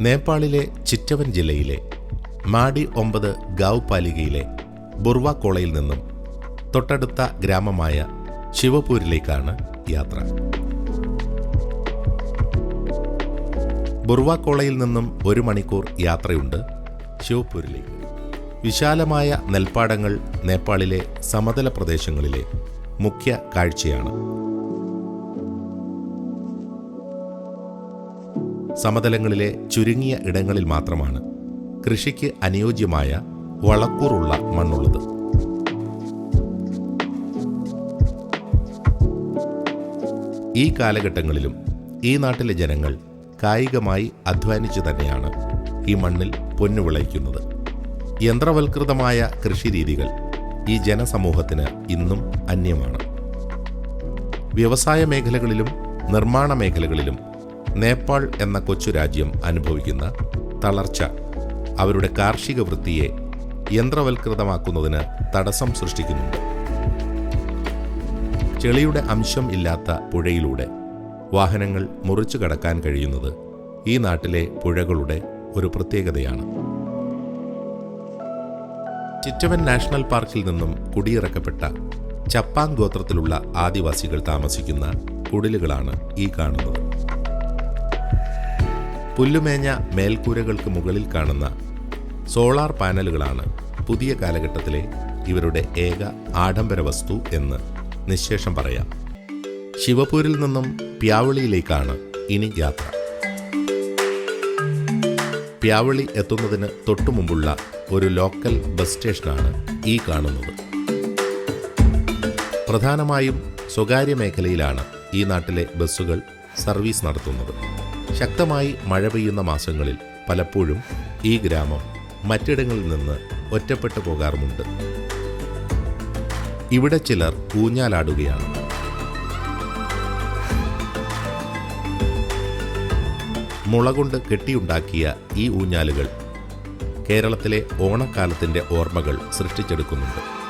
നേപ്പാളിലെ ചിറ്റവൻ ജില്ലയിലെ മാടി ഒമ്പത് ഗാവ് പാലികയിലെ ബുർവ കോളയിൽ നിന്നും തൊട്ടടുത്ത ഗ്രാമമായ ശിവപൂരിലേക്കാണ് യാത്ര. ബുർവ കോളയിൽ നിന്നും ഒരു മണിക്കൂർ യാത്രയുണ്ട് ശിവപൂരിലേക്ക്. വിശാലമായ നെൽപ്പാടങ്ങൾ നേപ്പാളിലെ സമതല പ്രദേശങ്ങളിലെ മുഖ്യ കാഴ്ചയാണ്. സമതലങ്ങളിലെ ചുരുങ്ങിയ ഇടങ്ങളിൽ മാത്രമാണ് കൃഷിക്ക് അനുയോജ്യമായ വളക്കൂറുള്ള മണ്ണുള്ളത്. ഈ കാലഘട്ടങ്ങളിലും ഈ നാട്ടിലെ ജനങ്ങൾ കായികമായി അധ്വാനിച്ചു തന്നെയാണ് ഈ മണ്ണിൽ പൊന്നു വിളയിക്കുന്നത്. യന്ത്രവൽകൃതമായ കൃഷിരീതികൾ ഈ ജനസമൂഹത്തിന് ഇന്നും അന്യമാണ്. വ്യവസായ മേഖലകളിലും നിർമ്മാണ മേഖലകളിലും നേപ്പാൾ എന്ന കൊച്ചു രാജ്യം അനുഭവിക്കുന്ന തളർച്ച അവരുടെ കാർഷിക വൃത്തിയെ യന്ത്രവൽകൃതമാക്കുന്നതിന് തടസ്സം സൃഷ്ടിക്കുന്നുണ്ട്. ചെളിയുടെ അംശം ഇല്ലാത്ത പുഴയിലൂടെ വാഹനങ്ങൾ മുറിച്ചു കടക്കാൻ കഴിയുന്നത് ഈ നാട്ടിലെ പുഴകളുടെ ഒരു പ്രത്യേകതയാണ്. ചിറ്റവൻ നാഷണൽ പാർക്കിൽ നിന്നും കുടിയിറക്കപ്പെട്ട ചപ്പാങ് ഗോത്രത്തിലുള്ള ആദിവാസികൾ താമസിക്കുന്ന കുടിലുകളാണ് ഈ കാണുന്നത്. പുല്ലുമേഞ്ഞ മേൽക്കൂരകൾക്ക് മുകളിൽ കാണുന്ന സോളാർ പാനലുകളാണ് പുതിയ കാലഘട്ടത്തിലെ ഇവരുടെ ഏക ആഡംബര വസ്തു എന്ന് നിശേഷം പറയാം. ശിവപൂരിൽ നിന്നും പ്യാവളിയിലേക്കാണ് ഇനി യാത്ര. പ്യാവളി എത്തുന്നതിന് തൊട്ടുമുമ്പുള്ള ഒരു ലോക്കൽ ബസ് സ്റ്റേഷനാണ് ഈ കാണുന്നത്. പ്രധാനമായും സ്വകാര്യ മേഖലയിലാണ് ഈ നാട്ടിലെ ബസ്സുകൾ സർവീസ് നടത്തുന്നത്. ശക്തമായി മഴ പെയ്യുന്ന മാസങ്ങളിൽ പലപ്പോഴും ഈ ഗ്രാമം മറ്റിടങ്ങളിൽ നിന്ന് ഒറ്റപ്പെട്ടു പോകാറുമുണ്ട്. ഇവിടെ ചിലർ ഊഞ്ഞാലാടുകയാണ്. മുള കൊണ്ട് കെട്ടിയുണ്ടാക്കിയ ഈ ഊഞ്ഞാലുകൾ കേരളത്തിലെ ഓണക്കാലത്തിന്റെ ഓർമ്മകൾ സൃഷ്ടിച്ചെടുക്കുന്നുണ്ട്.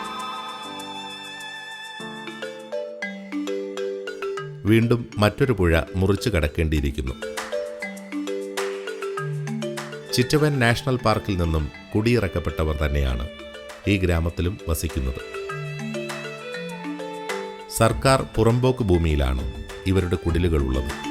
വീണ്ടും മറ്റൊരു പുഴ മുറിച്ചു കടക്കേണ്ടിയിരിക്കുന്നു. ചിറ്റവൻ നാഷണൽ പാർക്കിൽ നിന്നും കുടിയിറക്കപ്പെട്ടവർ തന്നെയാണ് ഈ ഗ്രാമത്തിലും വസിക്കുന്നത്. സർക്കാർ പുറമ്പോക്ക് ഭൂമിയിലാണ് ഇവരുടെ കുടിലുകളുള്ളത്